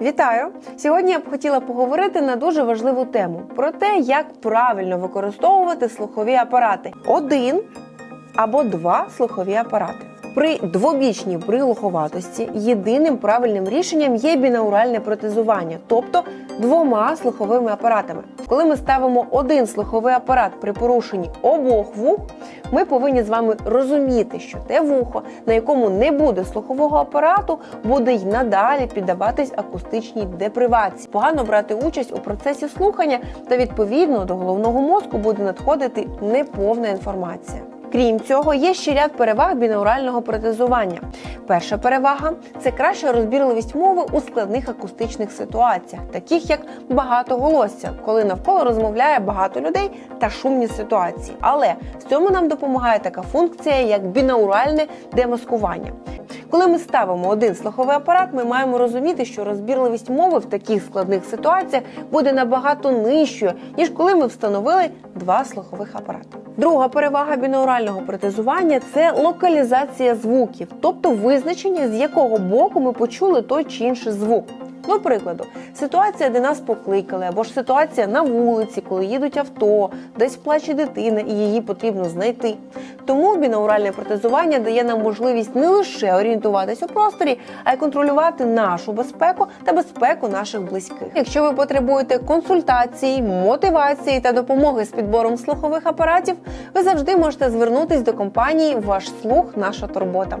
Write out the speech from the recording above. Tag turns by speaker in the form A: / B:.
A: Вітаю! Сьогодні я б хотіла поговорити на дуже важливу тему про те, як правильно використовувати слухові апарати. Один або два слухові апарати. При двобічній приглуховатості єдиним правильним рішенням є бінауральне протезування, тобто двома слуховими апаратами. Коли ми ставимо один слуховий апарат при порушенні обох вух, ми повинні з вами розуміти, що те вухо, на якому не буде слухового апарату, буде й надалі піддаватись акустичній депривації, погано брати участь у процесі слухання, та відповідно до головного мозку буде надходити неповна інформація. Крім цього, є ще ряд переваг бінаурального протезування. Перша перевага це краща розбірливість мови у складних акустичних ситуаціях, таких як багатоголосся, коли навколо розмовляє багато людей та шумні ситуації. Але в цьому нам допомагає така функція, як бінауральне демаскування. Коли ми ставимо один слуховий апарат, ми маємо розуміти, що розбірливість мови в таких складних ситуаціях буде набагато нижчою, ніж коли ми встановили два слухових апарати. Друга перевага бінаурального протезування це локалізація звуків, тобто визначення, з якого боку ми почули той чи інший звук. До прикладу, ситуація, де нас покликали, або ж ситуація на вулиці, коли їдуть авто, десь плаче дитина і її потрібно знайти. Тому бінауральне протезування дає нам можливість не лише орієнтуватись у просторі, а й контролювати нашу безпеку та безпеку наших близьких. Якщо ви потребуєте консультацій, мотивації та допомоги з підбором слухових апаратів, ви завжди можете звернутись до компанії Ваш слух, наша турбота.